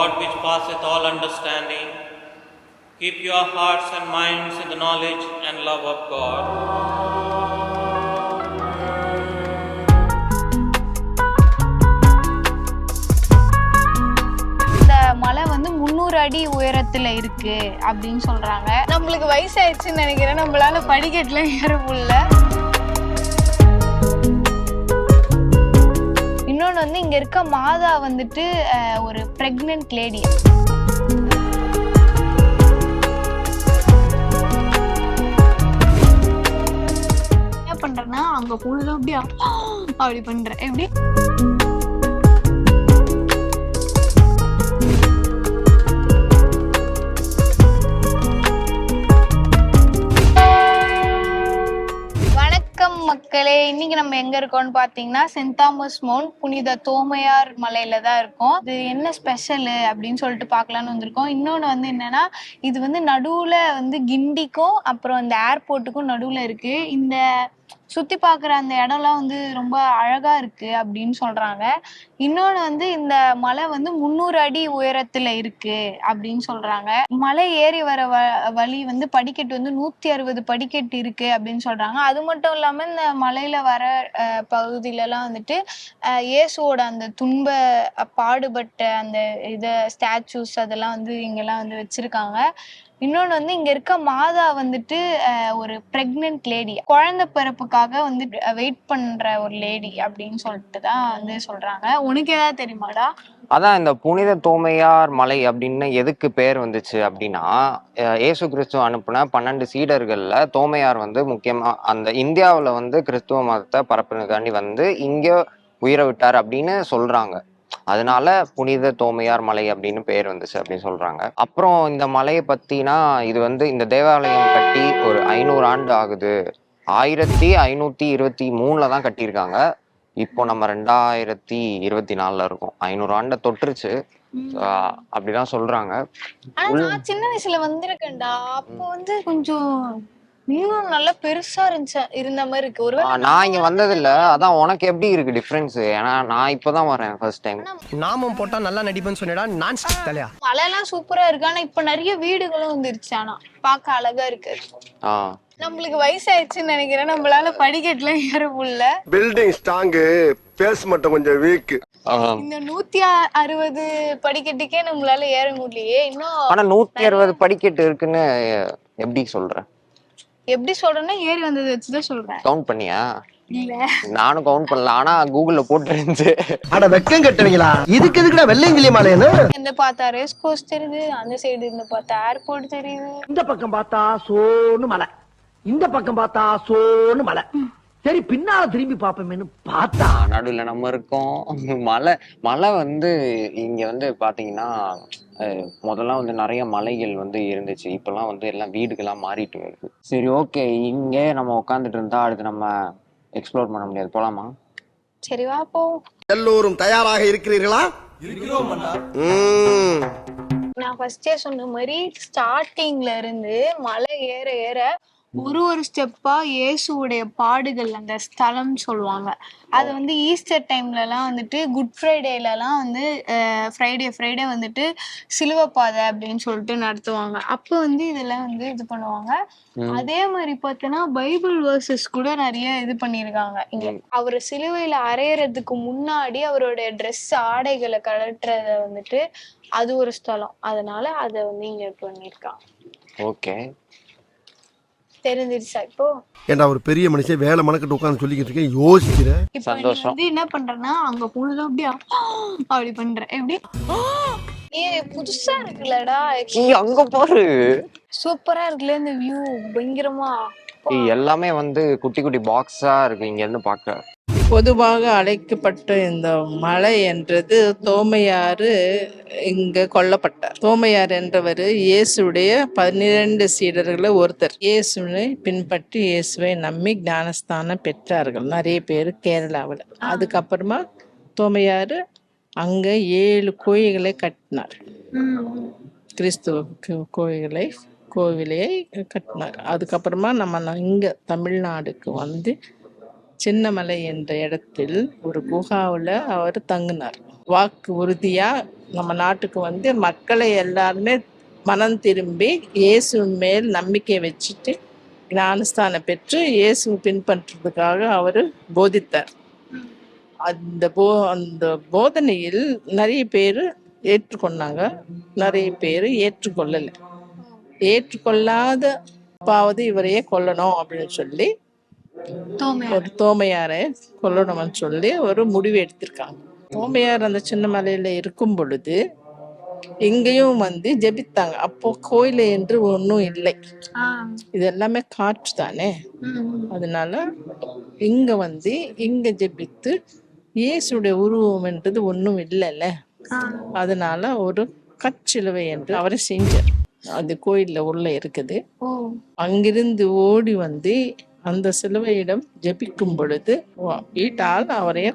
God which passeth all understanding, keep your hearts and minds in the knowledge and love of God. இந்த மலை வந்து முந்நூறு அடி உயரத்துல இருக்கு அப்படின்னு சொல்றாங்க நம்மளுக்கு வயசாயிடுச்சுன்னு நினைக்கிறேன் நம்மளால படிக்கட்டுல ஏற முடியல இன்னொன்று வந்து இங்கே இருக்க மாதா வந்துட்டு ஒரு ப்ரெக்னென்ட் லேடி என்ன பண்றேன்னா அங்க ஃபுல்லாக அப்படியா அப்படி பண்றேன். எப்படி? மக்களே இன்னைக்கு நம்ம எங்க இருக்கோம்னு பாத்தீங்கன்னா சென்ட் தாமஸ் மவுண்ட் புனித தோமையார் மலையில தான் இருக்கோம். இது என்ன ஸ்பெஷல் அப்படின்னு சொல்லிட்டு பார்க்கலான்னு வந்திருக்கோம். இன்னொன்று வந்து என்னன்னா இது வந்து நடுவுல வந்து கிண்டிக்கும் அப்புறம் இந்த ஏர்போர்ட்டுக்கும் நடுவுல இருக்கு. இந்த சுத்தி பாக்குற அந்த இடம்லாம் வந்து ரொம்ப அழகா இருக்கு அப்படின்னு சொல்றாங்க. இன்னொன்னு வந்து இந்த மலை வந்து முந்நூறு அடி உயரத்துல இருக்கு அப்படின்னு சொல்றாங்க. மலை ஏறி வர வ வழி வந்து படிக்கட்டு வந்து நூத்தி அறுபது படிக்கட்டு இருக்கு அப்படின்னு சொல்றாங்க. அது மட்டும் இல்லாம இந்த மலையில வர அஹ், பகுதியிலலாம் வந்துட்டு அஹ், இயேசுவோட அந்த துன்ப பாடுபட்ட அந்த இத ஸ்டாச்சூஸ் அதெல்லாம் வந்து இங்கெல்லாம் வந்து வச்சிருக்காங்க. இன்னொன்று வந்து இங்கே இருக்க மாதா வந்துட்டு ஒரு ப்ரெக்னென்ட் லேடி குழந்தை பிறப்புக்காக வந்து வெயிட் பண்ணுற ஒரு லேடி அப்படின்னு சொல்லிட்டு தான் வந்து சொல்கிறாங்க உனக்கு ஏதாவது தெரியுமாடா? அதான் இந்த புனித தோமையார் மலை அப்படின்னு எதுக்கு பேர் வந்துச்சு அப்படின்னா ஏசு கிறிஸ்துவ அனுப்புன பன்னெண்டு சீடர்களில் தோமையார் வந்து முக்கியமாக அந்த இந்தியாவில் வந்து கிறிஸ்துவ மதத்தை பரப்புனதுக்காண்டி வந்து இங்கே உயிரை விட்டார் அப்படின்னு சொல்கிறாங்க அதனால புனித தோமையார் மலை அப்படின்னு பேர் வந்துச்சு அப்படின்னு சொல்றாங்க. அப்புறம் இந்த மலையை பத்தினா இது வந்து இந்த தேவாலயம் கட்டி ஒரு ஐநூறு ஆண்டு ஆகுது. ஆயிரத்தி ஐநூத்தி இருபத்தி மூணுல தான் கட்டியிருக்காங்க. இப்போ நம்ம ரெண்டாயிரத்தி இருபத்தி நாலுல இருக்கோம். ஐநூறு ஆண்டை தொட்டுருச்சு ஆஹ் அப்படிதான் சொல்றாங்க. ஆனா நான் சின்ன வயசுல வந்திருக்கேன்டா. அப்போ வந்து கொஞ்சம் இன்னும் நல்லா பெருசா இருந்துச்சு இருந்த மாதிரி இருக்கு. ஒரு நான் இங்க வந்ததில்ல. அதான் உனக்கு எப்படி இருக்கு டிஃப்ரென்ஸ் ஏன்னா நான் இப்பதான் வரேன் ஃபர்ஸ்ட் டைம் நாமம் போட்டா நல்லா நடிப்பேன்னு சொன்னடா நான் ஸ்டிக் தலையா மலையெல்லாம் சூப்பரா இருக்கு. ஆனா இப்ப நிறைய வீடுகளும் வந்துருச்சு. ஆனா பார்க்க அழகா இருக்கு. ஆ. நம்மளுக்கு வயசாயிடுச்சுன்னு நினைக்கிறேன். நம்மளால படிக்கட்டுல ஏற முடியல. பில்டிங் ஸ்ட்ராங்கு பேஸ் மட்டும் கொஞ்சம் வீக் ஆஹ் இந்த நூத்தி அறுபது படிக்கட்டுக்கே நம்மளால ஏற முடியலையே. இன்னும் ஆனா நூத்தி அறுபது படிக்கட்டு இருக்குன்னு எப்படி சொல்ற? எப்படி சொல்றேன்னா ஏறி வந்தது வச்சுதான் சொல்றேன். கவுண்ட் பண்ணியா? நானும் கவுண்ட் பண்ணல ஆனா கூகுள்ல போட்டு இருந்துச்சு அட வெக்கம் கட்டுவீங்களா? இதுக்கு எதுக்குடா வெள்ளையங்கிலி மாலையன்னு இந்த பார்த்தா ரேஸ் கோர்ஸ் தெரியுது அந்த சைடு இருந்து பார்த்தா ஏர்போர்ட் தெரியுது. இந்த பக்கம் பார்த்தா சோன்னு மலை. இந்த பக்கம் பார்த்தா சோன்னு மலை. சரி பின்னால திரும்பி பாப்போமேன்னு பார்த்தா. நடுவில் நம்ம இருக்கோம். மலை மலை வந்து இங்க வந்து பாத்தீங்கன்னா முதல்ல வந்து நிறைய மலைகள் வந்து இருந்துச்சு. இப்பெல்லாம் வந்து எல்லாம் வீடுகள்லாம் மாறிட்டு வருது. சரி ஓகே. இங்கே நம்ம உட்காந்துட்டு இருந்தா அடுத்து நம்ம எக்ஸ்ப்ளோர் பண்ண முடியாது. போலாமா? சரி வா போ எல்லோரும் தயாராக இருக்கிறீர்களா. நான் ஃபர்ஸ்டே சொன்ன மாதிரி ஸ்டார்டிங்ல இருந்து மலை ஏற ஏற ஒரு ஒரு ஸ்டெப்பா இயேசுவுடைய பாடுகள் அந்த ஸ்தலம் சொல்லுவாங்க. அது வந்து ஈஸ்டர் டைம்லலாம் வந்துட்டு குட் ஃப்ரைடேலலாம் வந்து ஃப்ரைடே ஃப்ரைடே வந்துட்டு சிலுவை பாதை அப்படின்னு சொல்லிட்டு நடத்துவாங்க. அப்போ வந்து இதெல்லாம் வந்து இது பண்ணுவாங்க. அதே மாதிரி பார்த்தோன்னா பைபிள் வேர்சஸ் கூட நிறைய இது பண்ணியிருக்காங்க. இங்க அவர் சிலுவையில அறையறதுக்கு முன்னாடி அவருடைய ட்ரெஸ் ஆடைகளை கழட்டுறத வந்துட்டு அது ஒரு ஸ்தலம். அதனால அதை வந்து இங்க பண்ணியிருக்காங்க. ஓகே. தெரிஞ்சிருச்சா இப்போ? ஏண்டா ஒரு பெரிய மனுஷன் வேலை மனக்கிட்டு உட்காந்து சொல்லிக்கிட்டு இருக்கேன்? யோசிக்கிறேன். இப்போ. வந்து என்ன பண்றேன்னா அங்க போனதும் அப்படியா அப்படி பண்ற எப்படி? ஏ புதுசா இருக்குல்லடா அங்க பாரு. சூப்பரா இருக்குல்ல இந்த வியூ பயங்கரமா. எல்லாமே வந்து குட்டி குட்டி பாக்ஸா இருக்கு இங்க இருந்து பார்க்க. பொதுவாக அழைக்கப்பட்ட இந்த மலை என்றது தோமையாறு இங்க கொல்லப்பட்டார். தோமையார் என்றவர் இயேசுடைய பன்னிரண்டு சீடர்களில் ஒருத்தர். இயேசுவை பின்பற்றி இயேசுவை நம்பி ஞானஸ்தானம் பெற்றார்கள். நிறைய பேர் கேரளாவில். அதுக்கப்புறமா தோமையார் அங்க ஏழு கோயில்களை கட்டினார். கிறிஸ்துவ கோயில்களை கோவிலை கட்டினார். அதுக்கப்புறமா நம்ம இங்க தமிழ்நாடுக்கு வந்து சின்னமலை என்ற இடத்தில் ஒரு குகாவில் அவர் தங்கினார். வாக்கு உறுதியாக நம்ம நாட்டுக்கு வந்து மக்களை எல்லாருமே மனம் திரும்பி இயேசு மேல் நம்பிக்கை வச்சுட்டு ஞானஸ்தானம் பெற்று இயேசு பின்பற்றுறதுக்காக அவர் போதித்தார். அந்த போ அந்த போதனையில் நிறைய பேர் ஏற்றுக்கொண்டாங்க. நிறைய பேர் ஏற்றுக்கொள்ளலை. ஏற்றுக்கொள்ளாத பாவது இவரையே கொல்லணும் அப்படின்னு சொல்லி ஒரு தோமையாரை கொல்லணும்னு சொல்லி ஒரு முடிவு எடுத்திருக்காங்க. தோமையார் அந்த சின்ன மலையில இருக்கும் பொழுது இங்கேயும் வந்து ஜெபித்தாங்க. அப்போ கோயில் என்று ஒன்றும் இல்லை. இது எல்லாமே காற்று தானே. அதனால இங்க வந்து இங்க ஜெபித்து இயேசுடைய உருவம் என்றது ஒன்றும் இல்லைல்ல. அதனால ஒரு கற்சிலுவை என்று அவரை செஞ்சார். அது கோயில்ல உள்ள இருக்குது. அங்கிருந்து ஓடி வந்து அந்த சிலுவையிடம் ஜெபிக்கும் பொழுது வீட்டால் அவரைய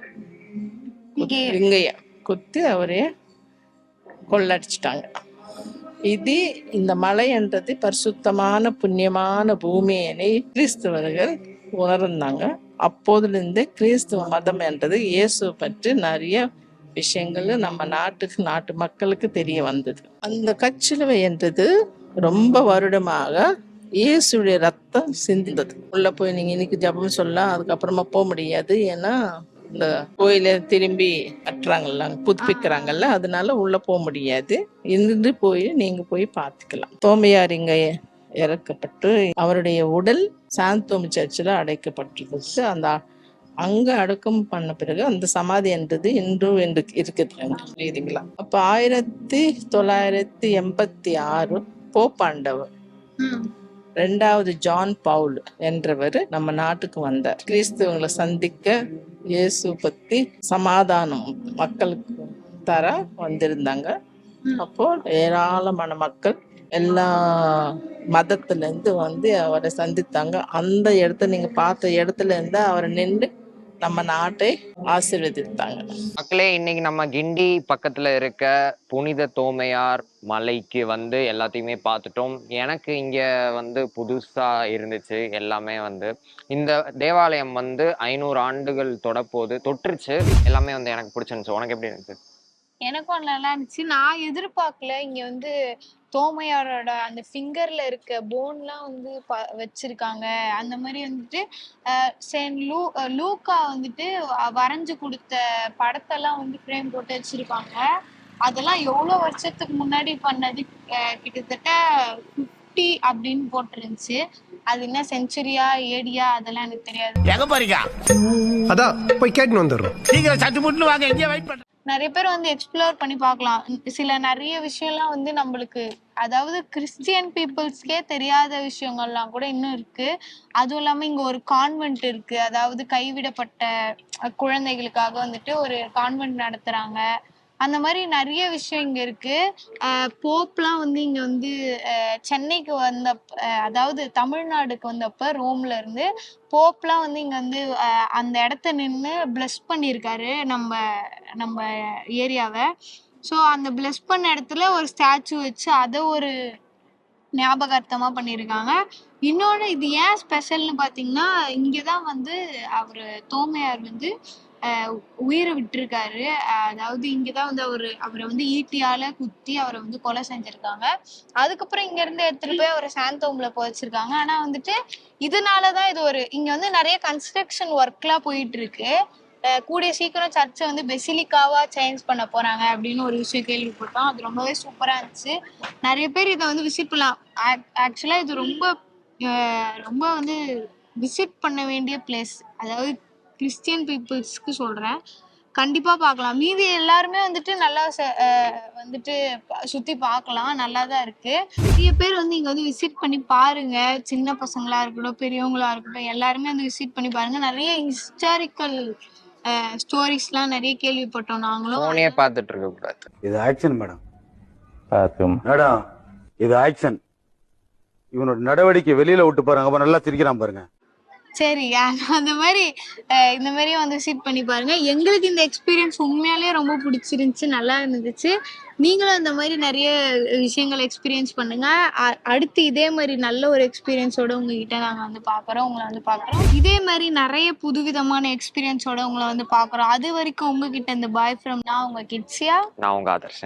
இங்கே இங்கைய குத்தி அவரைய கொள்ளடிச்சிட்டாங்க. இது இந்த மலை என்றது பரிசுத்தமான புண்ணியமான பூமி என கிறிஸ்தவர்கள் உணர்ந்தாங்க. அப்போதிலிருந்து கிறிஸ்துவ மதம் என்றது இயேசு பற்றி நிறைய விஷயங்கள் நம்ம நாட்டுக்கு நாட்டு மக்களுக்கு தெரிய வந்தது. அந்த கச்சிலுவை என்றது ரொம்ப வருடமாக இயேசுடைய ரத்தம் சிந்தது. உள்ள போய் நீங்க இன்னைக்கு ஜெபம் சொல்லலாம் அதுக்கப்புறமா போக முடியாது. ஏன்னா இந்த கோயில திரும்பி கட்டுறாங்கல்ல புதுப்பிக்கிறாங்கல்ல அதனால உள்ள போக முடியாது. இருந்து போய் நீங்க போய் பார்த்துக்கலாம். தோமையார் இங்க இறக்கப்பட்டு அவருடைய உடல் சாந்தோம் சர்ச்சில் அடைக்கப்பட்டிருந்துச்சு. அந்த அங்க அடக்கம் பண்ண பிறகு அந்த சமாதி என்றது இன்றும் என்று இருக்குது. புரியுதுங்களா அப்ப ஆயிரத்தி தொள்ளாயிரத்தி எண்பத்தி ஆறு போப்பாண்டவர். ம். ரெண்டாவது ஜான் பவுல் என்றவர் நம்ம நாட்டுக்கு வந்தார். கிறிஸ்தவங்களை சந்திக்க இயேசு பத்தி சமாதானம் மக்களுக்கு தர வந்திருந்தாங்க. அப்போ ஏராளமான மக்கள் எல்லா மதத்துல இருந்து வந்து அவரை சந்தித்தாங்க. அந்த இடத்த நீங்க பார்த்த இடத்துல இருந்து அவரை நின்று நம்ம நாட்டை ஆசிர்வதித்தாங்க. மக்களே இன்னைக்கு நம்ம கிண்டி பக்கத்துல இருக்க புனித தோமையார் மலைக்கு வந்து எல்லாத்தையுமே பார்த்துட்டோம். எனக்கு இங்க வந்து புதுசா இருந்துச்சு எல்லாமே வந்து. இந்த தேவாலயம் வந்து ஐநூறு ஆண்டுகள் தொடப்போது தொற்றுச்சு. எல்லாமே வந்து எனக்கு பிடிச்சிருந்துச்சு. உனக்கு எப்படி இருந்துச்சு? எனக்கும் நல்லா இருந்துச்சு. நான் எதிர்பார்க்கல. இங்க வந்து தோமையாரோட அந்த ஃபிங்கர்ல இருக்க போன்லாம் வந்து ப- வச்சிருக்காங்க. அந்த மாதிரி வந்துட்டு செயின்ட் லூ லூக்கா வந்துட்டு வரைஞ்சு கொடுத்த படத்தெல்லாம் வந்து ஃப்ரேம் போட்டு வச்சிருக்காங்க. அதெல்லாம் எவ்வளோ வருஷத்துக்கு முன்னாடி பண்ணது? கிட்டத்தட்ட ஃபிஃப்டி அப்படின்னு போட்டிருந்துச்சு. அது என்ன செஞ்சுரியா ஏடியா அதெல்லாம் எனக்கு தெரியாது. எங்க போறீங்க? அதான் போய் கேட்டுன்னு வந்துடுறோம். சீக்கிரம் சட்டு முட்டு வாங்க. எங்கே வெயிட் பண்ண நிறைய பேர் வந்து எக்ஸ்ப்ளோர் பண்ணி பார்க்கலாம். சில நிறைய விஷயம்லாம் வந்து நம்மளுக்கு அதாவது கிறிஸ்டியன் பீப்புள்ஸ்க்கே தெரியாத விஷயங்கள்லாம் கூட இன்னும் இருக்கு. அதுவும் இல்லாம இங்க ஒரு கான்வென்ட் இருக்கு. அதாவது கைவிடப்பட்ட குழந்தைகளுக்காக வந்துட்டு ஒரு கான்வென்ட் நடத்துறாங்க. அந்த மாதிரி நிறைய விஷயம் இங்க இருக்கு. போப்லாம் வந்து இங்க வந்து சென்னைக்கு வந்த அதாவது தமிழ்நாடுக்கு வந்தப்ப ரோம்ல இருந்து போப்லாம் வந்து இங்க வந்து அந்த இடத்த நின்று பிளஸ் பண்ணியிருக்காரு. நம்ம நம்ம ஏரியாவை. ஸோ அந்த பிளஸ் பண்ண இடத்துல ஒரு ஸ்டாச்சு வச்சு அதை ஒரு ஞாபகார்த்தமாக பண்ணியிருக்காங்க இன்னொன்று இது ஏன் ஸ்பெஷல்னு பார்த்தீங்கன்னா இங்கே தான் வந்து அவர் தோமையார் வந்து உயிரை விட்டுருக்காரு. அதாவது இங்கே தான் வந்து அவர் அவரை வந்து ஈட்டியால் குத்தி அவரை வந்து கொலை செஞ்சிருக்காங்க. அதுக்கப்புறம் இங்கேருந்து எடுத்துகிட்டு போய் அவரை சாந்தோம்ல புதைச்சிருக்காங்க ஆனால் வந்துட்டு இதனால தான் இது ஒரு இங்கே வந்து நிறைய கன்ஸ்ட்ரக்ஷன் ஒர்க்லாம் போயிட்டுருக்கு கூடிய சீக்கிரம் சர்ச்சை வந்து பெசிலிக்காவா சேஞ்ச் பண்ண போறாங்க அப்படின்னு ஒரு விஷயம் கேள்விப்பட்டோம். அது ரொம்பவே சூப்பரா இருந்துச்சு. நிறைய பேர் இதை வந்து விசிட் பண்ணலாம். ஆக்சுவலா இது ரொம்ப ரொம்ப வந்து விசிட் பண்ண வேண்டிய பிளேஸ் அதாவது கிறிஸ்டியன் பீப்புள்ஸ்க்கு சொல்றேன். கண்டிப்பா பார்க்கலாம். மீதி எல்லாருமே வந்துட்டு நல்லா ச- வந்துட்டு சுத்தி பார்க்கலாம். நல்லா தான் இருக்கு. நிறைய பேர் வந்து இங்க வந்து விசிட் பண்ணி பாருங்க. சின்ன பசங்களா இருக்கட்டும் பெரியவங்களா இருக்கட்டும் எல்லாருமே வந்து விசிட் பண்ணி பாருங்க. நிறைய ஹிஸ்டாரிக்கல் ஸ்டோரிஸ்லாம் நிறைய கேள்விப்பட்டோம் நாங்களும். போனே பார்த்துட்டு இருக்க கூடாது இது ஆக்ஷன் மேடம் மேடம் இது ஆக்ஷன் இவனோட நடவடிக்கை வெளியில விட்டு பாருங்க. அப்ப நல்லா சிரிக்கிறான் பாருங்க. சரி அந்த மாதிரி இந்த மாதிரியே வந்து விசிட் பண்ணி பாருங்க. எங்களுக்கு இந்த எக்ஸ்பீரியன்ஸ் உண்மையாலே ரொம்ப பிடிச்சிருந்துச்சு நல்லா இருந்துச்சு. நீங்களும் அந்த மாதிரி நிறைய விஷயங்கள் எக்ஸ்பீரியன்ஸ் பண்ணுங்க. அ- அடுத்து இதே மாதிரி நல்ல ஒரு எக்ஸ்பீரியன்ஸோட உங்ககிட்ட நாங்கள் வந்து பார்க்குறோம் உங்களை வந்து பார்க்குறோம் இதே மாதிரி நிறைய புதுவிதமான எக்ஸ்பீரியன்ஸோட உங்களை வந்து பார்க்குறோம் அது வரைக்கும் உங்ககிட்ட இந்த பாய் ஃப்ரம் நான் உங்க கிட்ஸியா நான் உங்க ஆதர்ஷன்.